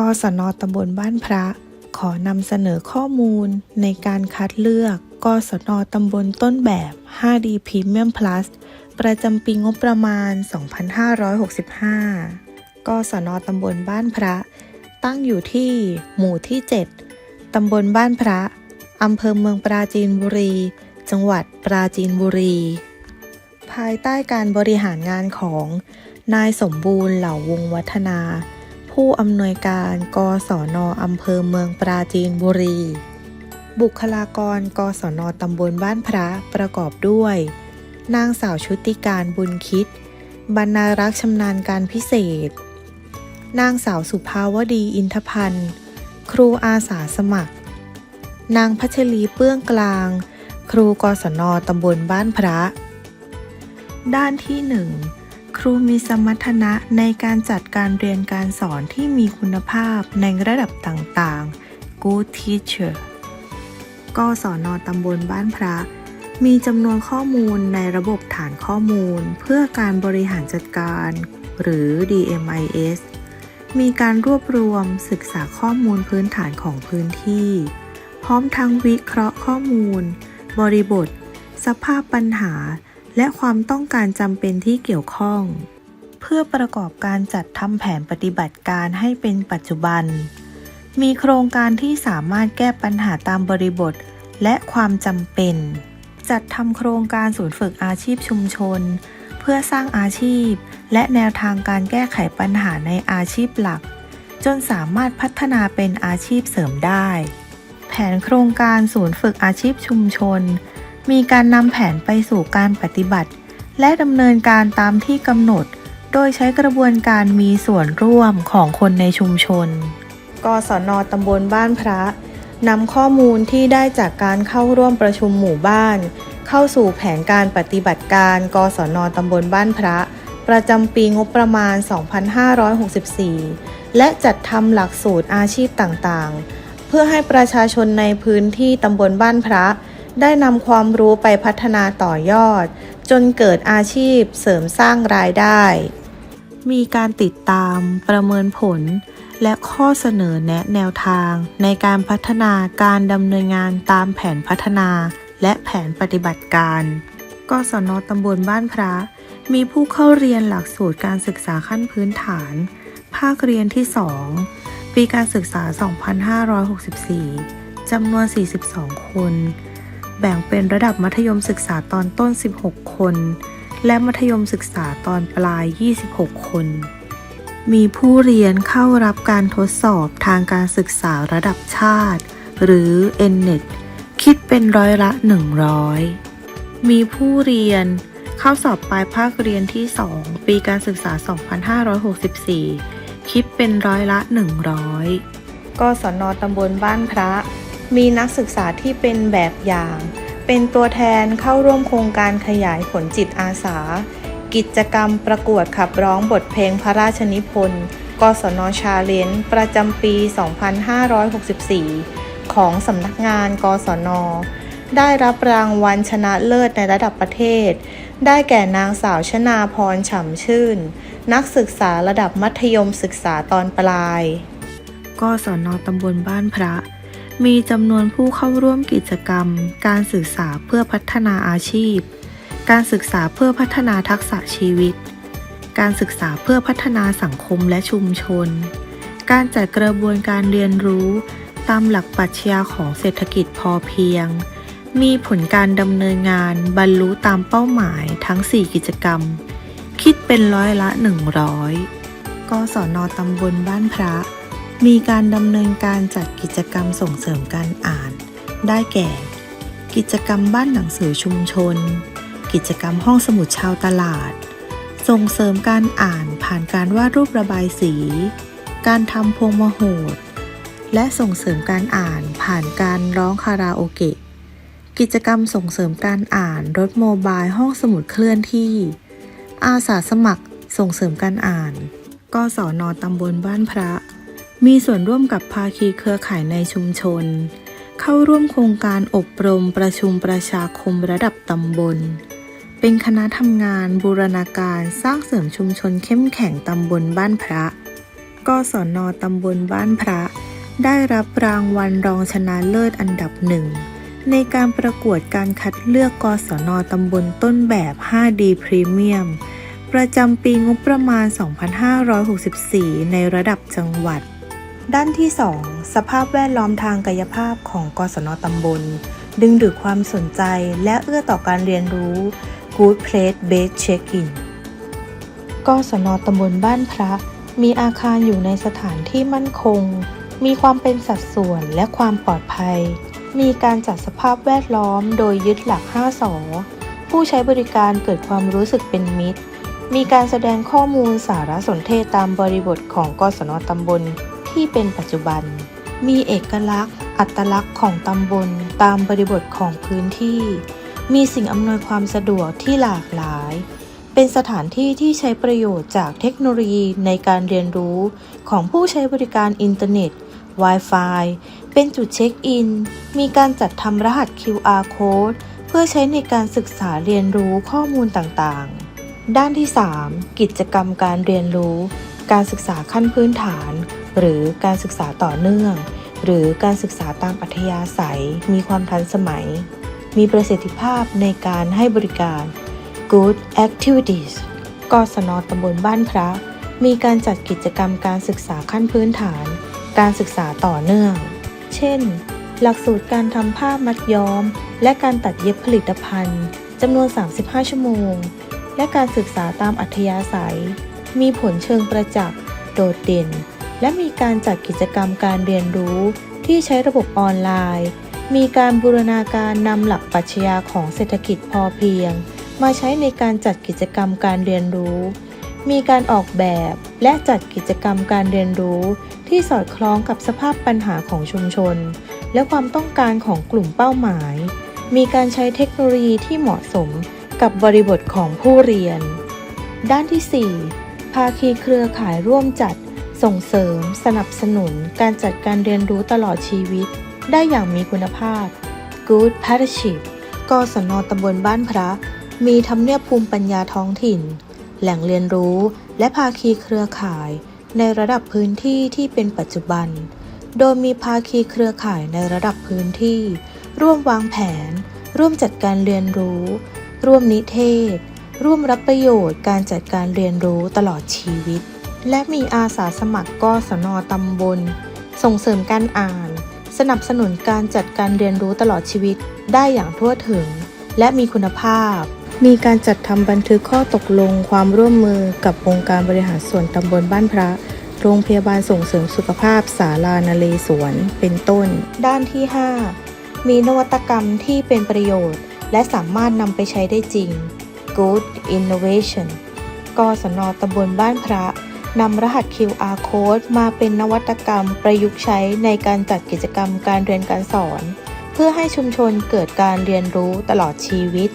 กศนตำบลบ้านพระ ขอนำเสนอข้อมูลในการคัดเลือกกศนตำบลต้นแบบ 5D Premium Plus ประจำปีงบประมาณ 2565 กศนตำบลบ้านพระ ตั้งอยู่ที่หมู่ที่ 7 ตำบลบ้านพระ อำเภอเมืองปราจีนบุรี จังหวัดปราจีนบุรี ภายใต้การบริหารงานของนายสมบูรณ์เหล่าวงวัฒนา ผู้อำนวยการ กศนอำเภอเมืองปราจีนบุรี บุคลากร กศนตำบลบ้านพระประกอบด้วย นางสาวชุติการบุญคิด บรรณารักษ์ชำนาญการพิเศษ นางสาวสุภาวดีอินทพันธ์ ครูอาสาสมัคร นางพัชรีเปื้องกลาง ครูกศนตำบลบ้านพระ ด้านที่1 ครูมีสมรรถนะในการจัดการเรียนการสอนที่มีคุณภาพในระดับต่างๆ Good Teacher กศนตำบลบ้านพระ มีจำนวนข้อมูลในระบบฐานข้อมูล เพื่อการบริหารจัดการ หรือ DMIS มีการรวบรวมศึกษาข้อมูลพื้นฐานของพื้นที่ พร้อมทั้งวิเคราะห์ข้อมูล บริบท สภาพปัญหา และความต้องการจำเป็นที่เกี่ยวข้อง เพื่อประกอบการจัดทำแผนปฏิบัติการให้เป็นปัจจุบัน มีโครงการที่สามารถแก้ปัญหาตามบริบท และความจำเป็น จัดทำโครงการศูนย์ฝึกอาชีพชุมชน เพื่อสร้างอาชีพ และแนวทางการแก้ไขปัญหาในอาชีพหลัก จนสามารถพัฒนาเป็นอาชีพเสริมได้ แผนโครงการศูนย์ฝึกอาชีพชุมชน มีการนำแผนไปสู่การปฏิบัติ และดำเนินการตามที่กำหนด โดยใช้กระบวนการมีส่วนร่วมของคนในชุมชน กศนตำบลบ้านพระนำข้อมูลที่ได้จากการเข้าร่วมประชุมหมู่บ้าน เข้าสู่แผนการปฏิบัติการ กศนตำบลบ้านพระ ประจำปีงบประมาณ 2564 และจัดทำหลักสูตรอาชีพต่างๆ เพื่อให้ประชาชนในพื้นที่ตำบลบ้านพระ ได้นำความรู้ไปพัฒนาต่อยอด จนเกิดอาชีพเสริมสร้างรายได้ มีการติดตามประเมินผล และข้อเสนอแนะแนวทาง ในการพัฒนาการดำเนินงานตามแผนพัฒนา และแผนปฏิบัติการกศนตำบลบ้านพระ มีผู้เข้าเรียนหลักสูตรการศึกษาขั้นพื้นฐาน ภาคเรียนที่ 2 ปีการศึกษา 2564 จำนวน 42 คน แบ่งเป็นระดับมัธยมศึกษาตอนต้น 16 คน และมัธยมศึกษาตอนปลาย 26 คน มีผู้เรียนเข้ารับการทดสอบทางการศึกษาระดับชาติ หรือ NNET คิดเป็นร้อยละ 100 มีผู้เรียนเข้าสอบปลายภาคเรียนที่ 2 ปีการศึกษา 2564 คิดเป็นร้อยละ 100กศนตำบลบ้านพระ มีนักศึกษาที่เป็นแบบอย่าง เป็นตัวแทนเข้าร่วมโครงการขยายผลจิตอาสา กิจกรรมประกวดขับร้องบทเพลงพระราชนิพนธ์ กศนชาเลนจ์ประจำปี 2564 ของสำนักงาน กศน ได้รับรางวัลชนะเลิศในระดับประเทศ ได้แก่นางสาวชนาพรฉ่ำชื่น นักศึกษาระดับมัธยมศึกษาตอนปลาย กศนตำบลบ้านพระ มีจำนวนผู้เข้าร่วมกิจกรรม การศึกษาเพื่อพัฒนาอาชีพ การศึกษาเพื่อพัฒนาทักษะชีวิต การศึกษาเพื่อพัฒนาสังคมและชุมชน การจัดกระบวนการเรียนรู้ ตามหลักปรัชญาของเศรษฐกิจพอเพียง มีผลการดำเนินงานบรรลุตามเป้าหมายทั้ง 4 กิจกรรม คิดเป็นร้อยละ 100กศนตำบลบ้านพระ มีการดำเนินการจัดกิจกรรมส่งเสริมการอ่าน ได้แก่ กิจกรรมบ้านหนังสือชุมชน กิจกรรมห้องสมุดชาวตลาด ส่งเสริมการอ่านผ่านการวาดรูประบายสี การทำพวงมโหดและส่งเสริมการอ่านผ่านการร้องคาราโอเกะ กิจกรรมส่งเสริมการอ่านรถโมบายห้องสมุดเคลื่อนที่ อาสาสมัครส่งเสริมการอ่านกศนตำบลบ้านพระ มีส่วนร่วมกับภาคีเครือข่ายในชุมชน เข้าร่วมโครงการอบรมประชุมประชาคมระดับตำบล เป็นคณะทำงานบูรณาการสร้างเสริมชุมชนเข้มแข็งตำบลบ้านพระกศนตำบลบ้านพระ ได้รับรางวัลรองชนะเลิศอันดับหนึ่งในการประกวดการคัดเลือกกศนตำบลต้นแบบ 5D Premium ประจำปีงบประมาณ 2564 ในระดับจังหวัด ด้านที่ 2 สภาพแวดล้อมทางกายภาพของกศนตำบล ดึงดูดความสนใจและเอื้อต่อการเรียนรู้ Good Place Based Check-in กศนตำบลบ้านพระ มีอาคารอยู่ในสถานที่มั่นคง มีความเป็นสัดส่วนและความปลอดภัย มีการจัดสภาพแวดล้อมโดยยึดหลัก 5สอผู้ใช้บริการเกิดความรู้สึกเป็นมิตร มีการแสดงข้อมูลสารสนเทศตามบริบทของกศนตำบล ที่เป็นปัจจุบัน มีเอกลักษณ์ อัตลักษณ์ของตำบลตามบริบทของพื้นที่ มีสิ่งอำนวยความสะดวกที่หลากหลาย เป็นสถานที่ที่ใช้ประโยชน์จากเทคโนโลยีในการเรียนรู้ของผู้ใช้บริการอินเทอร์เน็ต Wi-Fi เป็นจุดเช็คอิน มีการจัดทำรหัส QR code เพื่อใช้ในการศึกษาเรียนรู้ข้อมูลต่างๆ ด้านที่ 3 กิจกรรมการเรียนรู้ การศึกษาขั้นพื้นฐาน หรือการศึกษาต่อเนื่อง หรือการศึกษาตามอัธยาศัย มีความทันสมัย มีประสิทธิภาพในการให้บริการ Good Activities กศนตำบลบ้านพระ มีการจัดกิจกรรมการศึกษาขั้นพื้นฐาน การศึกษาต่อเนื่อง เช่น หลักสูตรการทำผ้ามัดย้อม และการตัดเย็บผลิตภัณฑ์จำนวน 35 ชั่วโมง และการศึกษาตามอัธยาศัย มีผลเชิงประจักษ์ โดดเด่น และมีการจัดกิจกรรมการเรียนรู้ที่ใช้ระบบออนไลน์ มีการบูรณาการนำหลักปรัชญาของเศรษฐกิจพอเพียง มาใช้ในการจัดกิจกรรมการเรียนรู้ มีการออกแบบและจัดกิจกรรมการเรียนรู้ ที่สอดคล้องกับสภาพปัญหาของชุมชน และความต้องการของกลุ่มเป้าหมาย มีการใช้เทคโนโลยีที่เหมาะสมกับบริบทของผู้เรียน ด้านที่ 4 ภาคีเครือข่ายร่วมจัด ส่งเสริม สนับสนุนการจัดการเรียนรู้ตลอดชีวิต ได้อย่างมีคุณภาพ Good Partnership กศนตำบลบ้านพระ มีทำเนียบภูมิปัญญาท้องถิ่น แหล่งเรียนรู้ และภาคีเครือข่าย ในระดับพื้นที่ที่เป็นปัจจุบัน โดยมีภาคีเครือข่ายในระดับพื้นที่ ร่วมวางแผน ร่วมจัดการเรียนรู้ ร่วมนิเทศ ร่วมรับประโยชน์การจัดการเรียนรู้ตลอดชีวิต และมีอาสาสมัครกศนตำบล ส่งเสริมการอ่าน สนับสนุนการจัดการเรียนรู้ตลอดชีวิตได้อย่างทั่วถึง และมีคุณภาพ มีการจัดทำบันทึกข้อตกลงความร่วมมือกับองค์การบริหารส่วนตำบลบ้านพระ โรงพยาบาลส่งเสริมสุขภาพสาลานเลสวนเป็นต้น ด้านที่ 5 มีนวัตกรรมที่เป็นประโยชน์ และสามารถนำไปใช้ได้จริง Good Innovation กศนตำบลบ้านพระ นำรหัส QR Code มาเป็นนวัตกรรมประยุกต์ใช้ในการจัดกิจกรรมการเรียนการสอน เพื่อให้ชุมชนเกิดการเรียนรู้ตลอดชีวิต